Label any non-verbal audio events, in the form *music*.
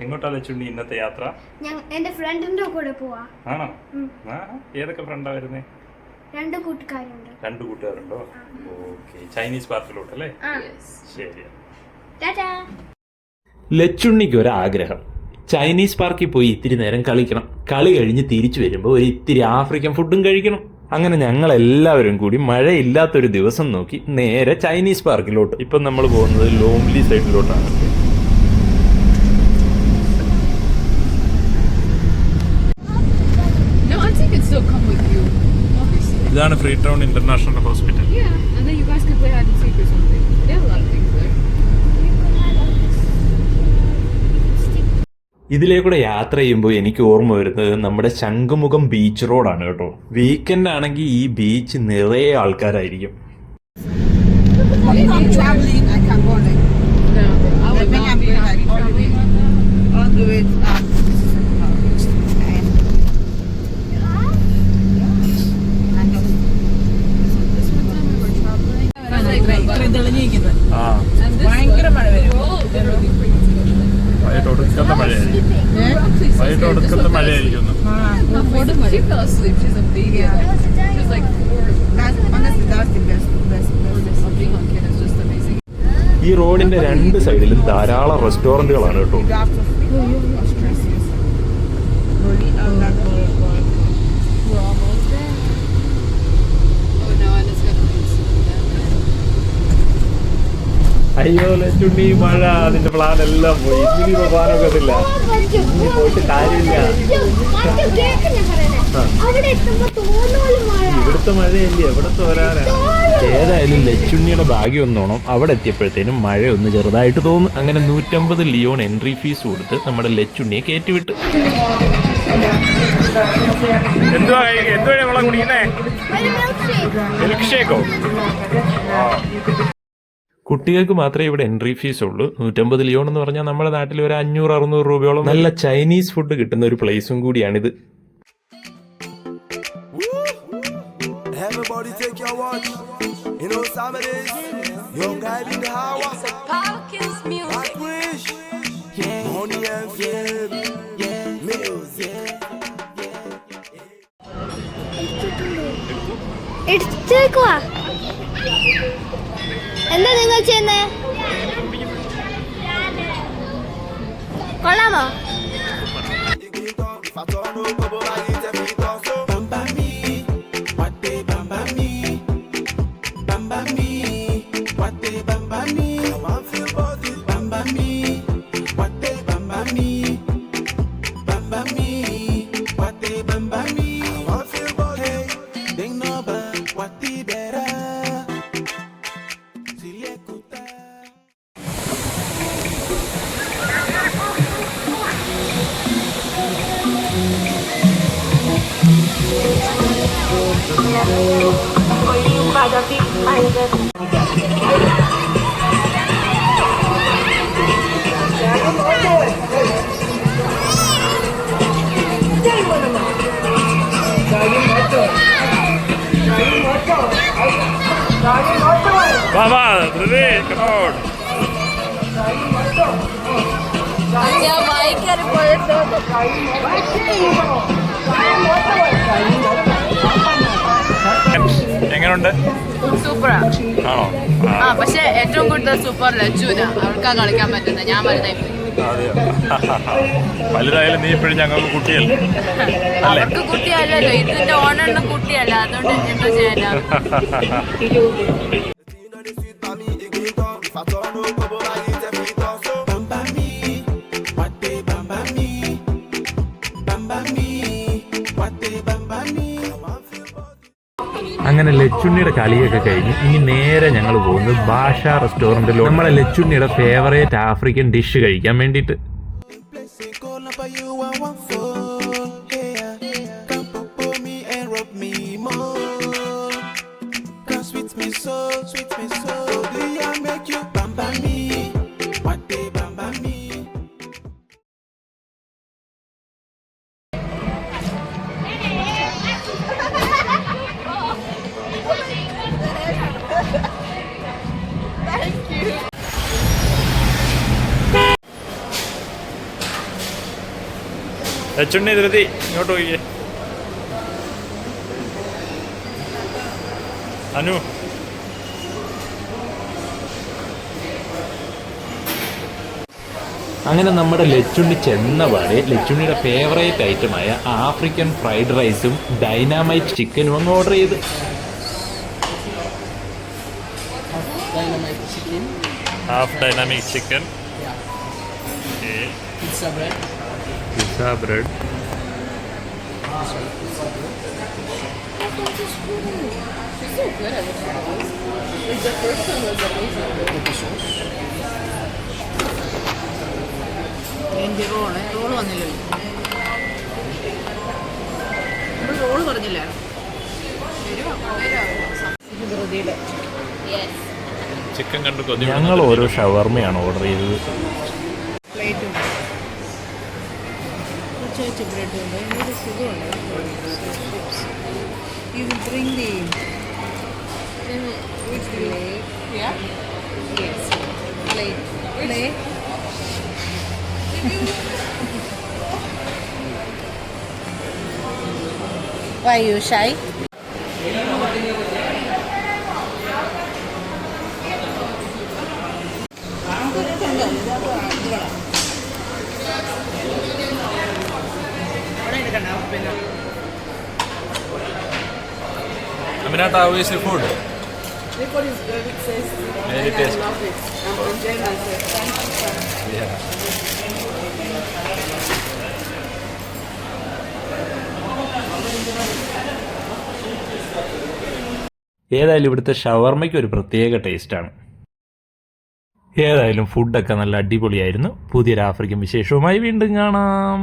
എങ്ങോട്ടാ ലച്ചുണ്ണി ഇന്നത്തെ യാത്ര? ഞാൻ എന്റെ ഫ്രണ്ടിന്റെ കൂടെ പോവാ. ആണോ? ആ ഏതൊക്കെ ഫ്രണ്ടാ വരുന്നേ? രണ്ട് കൂട്ടുകാരുണ്ട്. രണ്ട് കൂട്ടുകാരുണ്ടോ? ഓക്കെ. ചൈനീസ് പാർക്കിലോട്ട് അല്ലേ? ആ. ശരി ടാറ്റാ. ഒരു ആഗ്രഹം ചൈനീസ് പാർക്കിൽ പോയി ഇത്തിരി നേരം കളിക്കണം. കളി കഴിഞ്ഞ് തിരിച്ചു വരുമ്പോൾ ഒരു ഇത്തിരി ആഫ്രിക്കൻ ഫുഡും കഴിക്കണം. അങ്ങനെ ഞങ്ങൾ എല്ലാവരും കൂടി മഴയില്ലാത്തൊരു ദിവസം നോക്കി നേരെ ചൈനീസ് പാർക്കിലോട്ട്. ഇപ്പം നമ്മൾ പോകുന്നത് ലോംലി സൈഡിലോട്ടാണ്. ഇതാണ് ഫ്രീ ടൗൺ ഇന്റർനാഷണൽ ഹോസ്പിറ്റൽ. ഇതിലേക്കൂടെ യാത്ര ചെയ്യുമ്പോൾ എനിക്ക് ഓർമ്മ വരുന്നത് നമ്മുടെ ശംഖുമുഖം ബീച്ച് റോഡാണ് കേട്ടോ. വീക്കെൻഡ് ആണെങ്കിൽ ഈ ബീച്ച് നിറയെ ആൾക്കാരായിരിക്കും. I'm traveling, I is just മഴയായിരിക്കുന്നു ഈ റോഡിന്റെ രണ്ട് സൈഡിലും ധാരാളം റെസ്റ്റോറന്റുകളാണ് കേട്ടോ. അയ്യോ ലച്ചുണ്ണി മഴ അതിന്റെ പ്ലാൻ എല്ലാം പോയി. ഇനി പോകാനൊക്കത്തില്ല ഇനി പോയിട്ട് കാര്യമില്ല. ഇവിടുത്തെ മഴയല്ലേ? എവിടെ തോരാനാ ഏതായാലും ലച്ചുണ്ണിയുടെ ഭാഗ്യം ഒന്നോണം അവിടെ എത്തിയപ്പോഴത്തേനും മഴ ഒന്ന് ചെറുതായിട്ട് തോന്നും. അങ്ങനെ നൂറ്റമ്പത് ലിയോൺ എൻട്രി ഫീസ് കൊടുത്ത് നമ്മുടെ ലച്ചുണ്ണിയെ കയറ്റിവിട്ട്. എന്തുവാ എന്തുവാ കുടിക്കുന്നേ? മിൽക്ക് ഷേക്കോ കുട്ടികൾക്ക് മാത്രമേ ഇവിടെ എൻട്രി ഫീസ് ഉള്ളൂ നൂറ്റമ്പത് ലിയോൺ എന്ന് പറഞ്ഞാൽ നമ്മുടെ നാട്ടിൽ ഒരു അഞ്ഞൂറ് അറുന്നൂറ് രൂപയോളം നല്ല ചൈനീസ് ഫുഡ് കിട്ടുന്ന ഒരു പ്ലേസും കൂടിയാണിത് Everybody take your watch. You know some it is. Young guy in the house. I wish. Yeah. Money and fame. Yeah. Music. എടുത്തേക്കുവാ എന്താ നിങ്ങൾ ചെയ്യുന്നേ? കൊള്ളാമോ? Olhinho cada vez mais Baba, Vivek, come on. क्या भाई क्या रिपोर्ट है? സൂപ്പറാ. ആണോ? ആ. പക്ഷേ ഏറ്റവും കൂടുതൽ സൂപ്പർ ലജുന അവർക്കാ കളിക്കാൻ പറ്റുന്നത്. ഞാൻ വലുതായി വലുതായാലും നീ ഇപ്പോഴും ഞങ്ങൾക്ക് കുട്ടിയല്ലേ? *laughs* അല്ലേ? അവർക്ക് കുട്ടിയല്ലല്ലോ ഇതിന്റെ ഓണെണ്ണം കുട്ടിയല്ല. അതുകൊണ്ട് എന്താ ചെയ്യാനാ? You know the sweet അങ്ങനെ ലച്ചുണ്ണിയുടെ കളിയൊക്കെ കഴിഞ്ഞ് ഇനി നേരെ ഞങ്ങൾ പോകുന്നത് ഭാഷ റെസ്റ്റോറന്റിലോട്ട് നമ്മളെ ലച്ചുണ്ണിയുടെ ഫേവറേറ്റ് ആഫ്രിക്കൻ ഡിഷ് കഴിക്കാൻ വേണ്ടിയിട്ട്. Me so sweet, me so. Do I make you bam bam me? ലച്ചുണ്ണി ധൃതി ഇങ്ങോട്ട് പോയിക്കേ. അനു. അങ്ങനെ നമ്മുടെ ലച്ചുണ്ണി ചെന്ന പാടെ ലച്ചുണ്ണിയുടെ ഫേവറേറ്റ് ഐറ്റമായ ആഫ്രിക്കൻ ഫ്രൈഡ് റൈസും ഡൈനാമൈറ്റ് ചിക്കനും അങ്ങ് ഓർഡർ ചെയ്ത്. Half dynamic chicken pizza bread. Pizza bread. Roll roll വന്നില്ലല്ലോ റോൾ. ചിക്കൻ കണ്ട് കൊതി ഞങ്ങൾ ഓരോ ഷവർമയാണ് ഓർഡർ ചെയ്തത് വെച്ച് ബ്രെഡ് ഉണ്ട് ഇതിനൊരു സുഖമുണ്ട് will bring the which plate? Yeah? Yes. Plate. Plate. Why you shy? അമിനാട്ട് is your food? The food is very tasty. Very tasty. I love it. I'm enjoying Yeah. ഏതായാലും ഇവിടുത്തെ ഷവർമയ്ക്ക് ഒരു പ്രത്യേക ടേസ്റ്റാണ് ഏതായാലും ഫുഡൊക്കെ നല്ല അടിപൊളിയായിരുന്നു പുതിയൊരു ആഫ്രിക്കൻ വിശേഷവുമായി വീണ്ടും കാണാം